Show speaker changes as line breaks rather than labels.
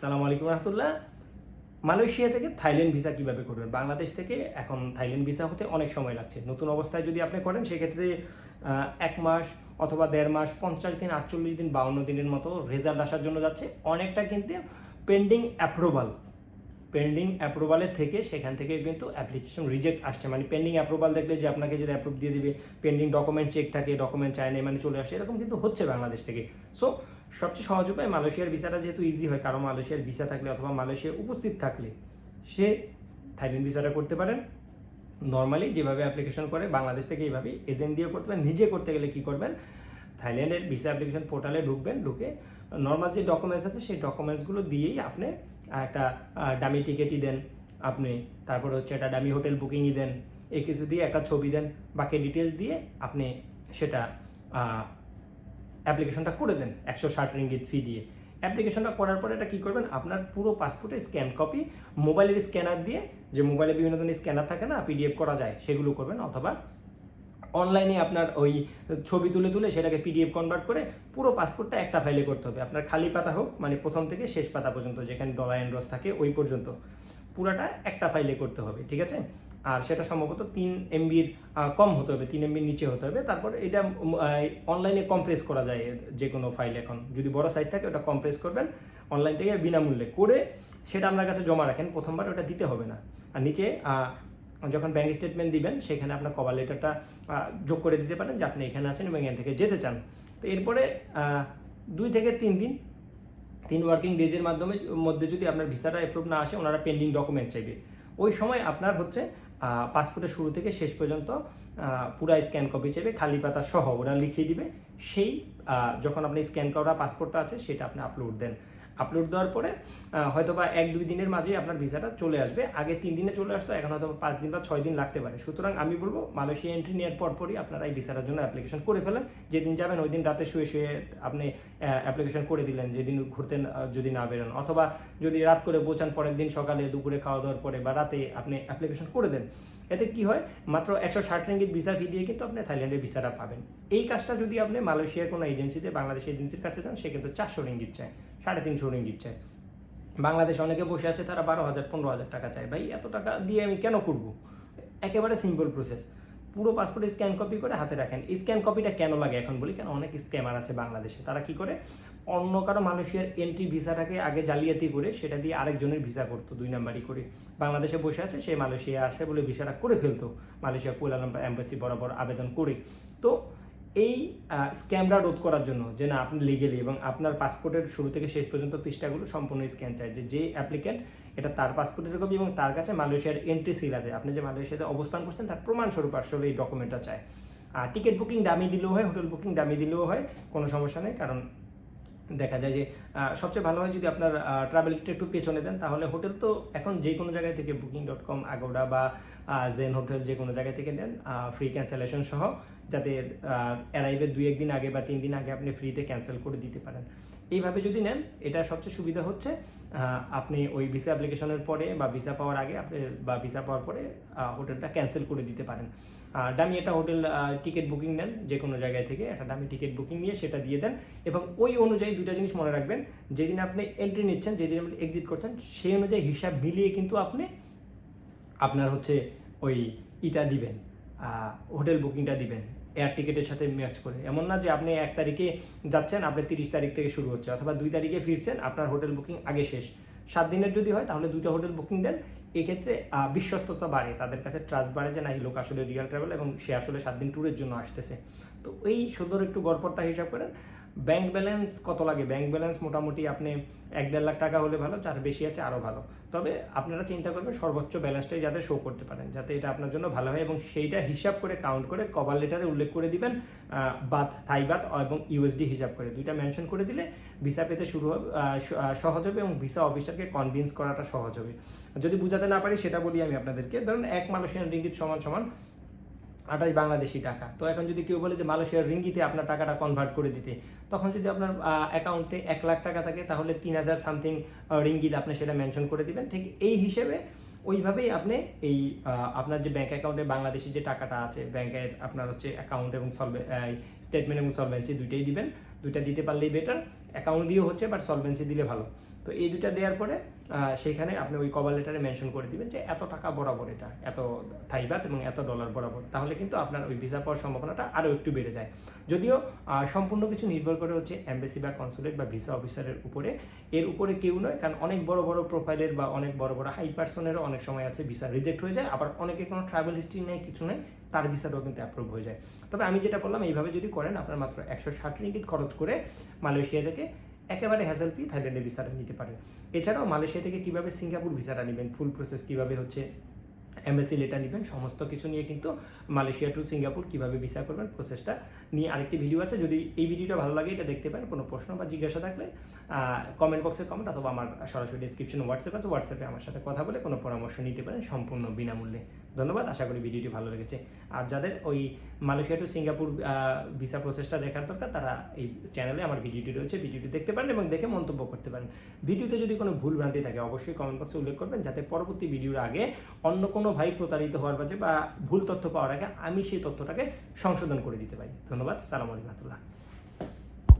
সালাম আলাইকুম রহমতুল্লাহ। মালয়েশিয়া থেকে থাইল্যান্ড ভিসা কীভাবে করবেন? বাংলাদেশ থেকে এখন থাইল্যান্ড ভিসা হতে অনেক সময় লাগছে। নতুন অবস্থায় যদি আপনি করেন, সেক্ষেত্রে এক মাস অথবা দেড় মাস, পঞ্চাশ দিন, আটচল্লিশ দিন, বাউন্ন দিনের মতো রেজাল্ট আসার জন্য যাচ্ছে। অনেকটা কিন্তু পেন্ডিং অ্যাপ্রুভাল পেন্ডিং অ্যাপ্রুভালের থেকে সেখান থেকে কিন্তু অ্যাপ্লিকেশন রিজেক্ট আসছে। মানে পেন্ডিং অ্যাপ্রুভাল দেখলে যে আপনাকে যদি অ্যাপ্রুভ দিয়ে দিবে পেন্ডিং ডকুমেন্ট চেক থাকে ডকুমেন্ট চায় মানে চলে আসে, এরকম কিন্তু হচ্ছে বাংলাদেশ থেকে। সো সবচেয়ে সহজ উপায় মালয়েশিয়ার ভিসাটা যেহেতু ইজি হয় কারণ মালয়েশিয়ার ভিসা থাকলে অথবা মালয়েশিয়া উপস্থিত থাকলে সে থাইল্যান্ড ভিসাটা করতে পারেন। নর্মালি যেভাবে অ্যাপ্লিকেশন করে, বাংলাদেশ থেকে এইভাবে এজেন্ট দিয়ে করতে পারেন। নিজে করতে গেলে কি করবেন? থাইল্যান্ডের ভিসা অ্যাপ্লিকেশন পোর্টালে ঢুকবেন, ঢুকে নর্মাল যে ডকুমেন্টস আছে, সেই ডকুমেন্টসগুলো দিয়েই আপনি একটা ডামি টিকিটই দেন আপনি। তারপরে হচ্ছে একটা ডামি হোটেল বুকিংই দেন। এই কিছু দিয়ে একটা ছবি দেন। বাকি ডিটেলস দিয়ে আপনি সেটা অ্যাপ্লিকেশনটা করে দেন একশো ষাট রিঙ্গিত ফি দিয়ে। অ্যাপ্লিকেশনটা করার পরে এটা কি করবেন? আপনার পুরো পাসপোর্টের স্ক্যান কপি মোবাইলের স্ক্যানার দিয়ে, যে মোবাইলে বিভিন্ন ধরনের স্ক্যানার থাকে না পিডিএফ করা যায়, সেগুলো করবেন। অথবা অনলাইনে আপনার ওই ছবি তুলে তুলে সেটাকে পিডিএফ কনভার্ট করে পুরো পাসপোর্টটা একটা ফাইলে করতে হবে। আপনার খালি পাতা হোক মানে প্রথম থেকে শেষ পাতা পর্যন্ত, যেখানে ডলার অ্যান্ড্রস থাকে, ওই পর্যন্ত। পুরাটা একটা ফাইলে করতে হবে, ঠিক আছে? আর সেটা সম্ভবত তিন এমবির কম হতে হবে, তিন এমবির নিচে হতে হবে। তারপর এটা অনলাইনে কম্প্রেস করা যায় যে কোনো ফাইল এখন। যদি বড় সাইজ থাকে, ওটা কম্প্রেস করবেন অনলাইন থেকে বিনামূল্যে করে সেটা আপনার কাছে জমা রাখেন। প্রথমবার ওটা দিতে হবে না। আর নিচে যখন ব্যাংক স্টেটমেন্ট দিবেন, সেখানে আপনার কভার লেটারটা যোগ করে দিতে পারেন যে আপনি এখানে আছেন এবং এখান থেকে যেতে চান। তো এরপরে দুই থেকে তিন দিন, তিন ওয়ার্কিং ডেজের মাধ্যমে মধ্যে যদি আপনার ভিসাটা অ্যাপ্রুভ না আসে, ওনারা পেন্ডিং ডকুমেন্ট চাইবে। ওই সময় আপনার হচ্ছে পাসপোর্টের শুরু থেকে শেষ পর্যন্ত পুরা স্ক্যান কপি চাইবে, খালি পাতা সহ ওরা লিখিয়ে দিবে। সেই যখন আপনি স্ক্যান করা পাসপোর্টটা আছে, সেটা আপনি আপলোড দেন। আপলোড দেওয়ার পরে হয়তো বা এক, দুই দিনের মাঝেই আপনার ভিসাটা চলে আসবে। আগে তিন দিনে চলে আসতো, এখন হয়তো পাঁচ দিন বা ছয় দিন লাগতে পারে। সুতরাং আমি বলব, মালয়েশিয়া এন্ট্রি নেওয়ার পরপরই আপনারা এই ভিসাটার জন্য অ্যাপ্লিকেশন করে ফেলেন। যেদিন যাবেন, ওই দিন রাতে শুয়ে শুয়ে আপনি অ্যাপ্লিকেশন করে দিলেন, যেদিন ঘুরতে যদি না বেরোন। অথবা যদি রাত করে পৌঁছান, পরের দিন সকালে, দুপুরে খাওয়া দাওয়ার পরে বা রাতে আপনি অ্যাপ্লিকেশন করে দেন। এতে কি হয়, মাত্র একশো ষাট রিঙ্গিত ভিসা ফি দিয়ে কিন্তু আপনি থাইল্যান্ডের ভিসাটা পাবেন। এই কাজটা যদি আপনি মালয়েশিয়ার কোনো এজেন্সিতে বাংলাদেশ এজেন্সির কাছে যান সে কিন্তু চারশো রিঙ্গিত চায়। সাড়ে তিনশো রিঙ্গিত চায় বাংলাদেশে অনেকে বসে আছে, তারা বারো হাজার, পনেরো হাজার টাকা চায়। ভাই, এত টাকা দিয়ে আমি কেন করব? একেবারে সিম্পল প্রসেস পুরো পাসপোর্ট স্ক্যান কপি করে হাতে রাখেন। স্ক্যান কপিটা কেন লাগে এখন বলি? কেন অনেক স্ক্যামার আছে বাংলাদেশে। তারা কি করে? অন্য কারও মানুষের এন্ট্রি ভিসাটাকে আগে জালিয়াতি করে সেটা দিয়ে আরেকজনের ভিসা করতো, দুই নাম্বারই করে। বাংলাদেশে বসে আছে, সে মালয়েশিয়া আসে বলে ভিসাটা করে ফেলতো। মালয়েশিয়া কুয়ালালামপুর এম্বাসি বরাবর আবেদন করে। তো এই স্ক্যামরা রোধ করার জন্য যে না, আপনি লিগেলি এবং আপনার পাসপোর্টের শুরু থেকে শেষ পর্যন্ত পৃষ্ঠাগুলো সম্পূর্ণ স্ক্যান চাই। যে যে অ্যাপ্লিক্যান্ট এটা তার পাসপোর্টের কপি এবং তার কাছে মালয়েশিয়ার এন্ট্রি সিল আছে। আপনি যে মালয়েশিয়াতে অবস্থান করছেন, তার প্রমাণস্বরূপ আসলে এই ডকুমেন্টটা চায় আর টিকিট বুকিং দামি দিলেও হয় হোটেল বুকিং দামি দিলেও হয়, কোনো সমস্যা নেই, কারণ দেখা যায় যে সবচেয়ে ভালো হয় যদি আপনার ট্রাভেলটা একটু পেছনে দেন, তাহলে হোটেল তো এখন যে কোনো জায়গায় থেকে বুকিং ডট কম আগোডা বা জেন হোটেল যে কোনো জায়গা থেকে নেন ফ্রি ক্যান্সেলেশন সহ, যাতে অ্যারাইভের দুই একদিন আগে বা তিন দিন আগে আপনি ফ্রিতে ক্যান্সেল করে দিতে পারেন। এইভাবে যদি নেন, এটা সবচেয়ে সুবিধা হচ্ছে আপনি ওই ভিসা অ্যাপ্লিকেশনের পরে বা ভিসা পাওয়ার আগে আপনি, বা ভিসা পাওয়ার পরে হোটেলটা ক্যান্সেল করে দিতে পারেন। ডামি একটা হোটেল টিকিট বুকিং নেন, যে কোনো জায়গায় থেকে একটা ডামি টিকিট বুকিং নিয়ে সেটা দিয়ে দেন এবং ওই অনুযায়ী দুটা জিনিস মনে রাখবেন, যেদিন আপনি এন্ট্রি নিচ্ছেন, যেদিন আপনি এক্সিট করছেন, সেই অনুযায়ী হিসাব মিলিয়ে কিন্তু আপনি আপনার হচ্ছে ওই ইটা দিবেন হোটেল বুকিংটা দিবেন এয়ার টিকিটের সাথে ম্যাচ করে। এমন না যে আপনি এক তারিখে যাচ্ছেন, আপনি তিরিশ তারিখ থেকে শুরু হচ্ছে, অথবা দুই তারিখে ফিরছেন, আপনার হোটেল বুকিং আগে শেষ। সাত দিনের যদি হয়, তাহলে দুইটা হোটেল বুকিং দেন এক্ষেত্রে বিশ্বস্ততা বাড়ে। তাদের কাছে ট্রাস্ট বাড়ে যে, না, এই লোক আসলে রিয়াল ট্রাভেল এবং সে আসলে সাত দিন ট্যুরের জন্য আসতেছে। তো এই সুন্দর একটু গড়পড়তা হিসাব করেন ব্যাংক ব্যালেন্স কত লাগে? ব্যাংক ব্যালেন্স মোটামুটি আপনি এক দেড় লাখ টাকা হলে ভালো, যার বেশি আছে আরও ভালো। তবে আপনারা চিন্তা করবেন, সর্বোচ্চ ব্যালেন্সটাই যাতে শো করতে পারেন, যাতে এটা আপনার জন্য ভালো হয় এবং সেইটা হিসাব করে কাউন্ট করে কভার লেটারে উল্লেখ করে দিবেন বাত থাই বাত এবং ইউএসডি হিসাব করে। দুইটা মেনশন করে দিলে ভিসা পেতে শুরু হবে সহজ হবে এবং ভিসা অফিসারকে কনভিন্স করাটা সহজ হবে। যদি বুঝাতে না পারি সেটা বলি আমি আপনাদেরকে। ধরুন এক মালয়েশিয়ান রিঙ্গিত সমান সমান আঠাশ বাংলাদেশি টাকা। তো এখন যদি কেউ বলে যে মালয়েশিয়ার রিঙ্গিতে আপনার টাকাটা কনভার্ট করে দিতে, তখন যদি আপনার অ্যাকাউন্টে এক লাখ টাকা থাকে, তাহলে তিন হাজার সামথিং রিঙ্গিত আপনি সেটা মেনশন করে দিবেন। ঠিক এই হিসেবে ওইভাবেই আপনি এই আপনার যে ব্যাংক অ্যাকাউন্টে বাংলাদেশি যে টাকাটা আছে ব্যাংকের আপনার হচ্ছে অ্যাকাউন্ট এবং সলভে স্টেটমেন্ট এবং সলভেন্সি দুইটাই দিবেন। দুইটা দিতে পারলেই বেটার অ্যাকাউন্ট দিয়েও হচ্ছে বাট সলভেন্সি দিলে ভালো। তো এই দুটা দেওয়ার পরে সেখানে আপনি ওই কভার লেটারে মেনশন করে দিবেন যে এত টাকা বরাবর এটা, এত থাইবাত এবং এত ডলার বরাবর। তাহলে কিন্তু আপনার ওই ভিসা পাওয়ার সম্ভাবনাটা আরও একটু বেড়ে যায়। যদিও সম্পূর্ণ কিছু নির্ভর করে হচ্ছে এমবেসি বা কনসুলেট বা ভিসা অফিসারের উপরে। এর উপরে কেউ নয়, কারণ অনেক বড় বড় প্রোফাইলের বা অনেক বড় বড় হাই পার্সনেরও অনেক সময় আছে ভিসা রিজেক্ট হয়ে যায়। আবার অনেকে কোনো ট্রাভেল হিস্ট্রি নেই কিছু নেই তার ভিসাটাও কিন্তু অ্যাপ্রুভ হয়ে যায়। তবে আমি যেটা বললাম, এইভাবে যদি করেন, আপনার মাত্র একশো ষাট রিঙ্গিত খরচ করে মালয়েশিয়া থেকে একেবারে হ্যাসেল ফি থাইল্যান্ডের ভিসাটা নিতে পারেন। এছাড়াও মালয়েশিয়া থেকে কীভাবে সিঙ্গাপুর ভিসাটা নেবেন ফুল প্রসেস কীভাবে হচ্ছে এমএসসি লেটার নেবেন, সমস্ত কিছু নিয়ে কিন্তু মালয়েশিয়া টু সিঙ্গাপুর কীভাবে ভিসা করবেন প্রসেসটা নিয়ে আরেকটি ভিডিও আছে। যদি এই ভিডিওটা ভালো লাগে, এটা দেখতে পারেন, কোনো প্রশ্ন বা জিজ্ঞাসা থাকলে কমেন্ট বক্সে কমেন্ট অথবা আমার সরাসরি ডিসক্রিপশন হোয়াটসঅ্যাপ আছে। হোয়াটসঅ্যাপে আমার সাথে কথা বলে কোনো পরামর্শ নিতে পারেন সম্পূর্ণ বিনামূল্যে। ধন্যবাদ, আশা করি ভিডিওটি ভালো লেগেছে। আর যাদের ওই মালয়েশিয়া টু সিঙ্গাপুর ভিসা প্রসেসটা দেখার দরকার, তারা এই চ্যানেলে আমার ভিডিওটি রয়েছে, ভিডিওটি দেখতে পারেন এবং দেখে মন্তব্য করতে পারেন। ভিডিওতে যদি কোনো ভুল ভ্রান্তি থাকে, অবশ্যই কমেন্ট বক্সে উল্লেখ করবেন, যাতে পরবর্তী ভিডিওর আগে অন্য কোনো ভাই প্রতারিত হওয়ার বাজে বা ভুল তথ্য পাওয়ার আগে আমি সেই তথ্যটাকে সংশোধন করে দিতে পারি। ধন্যবাদ, সালাম রহমতুল্লাহ।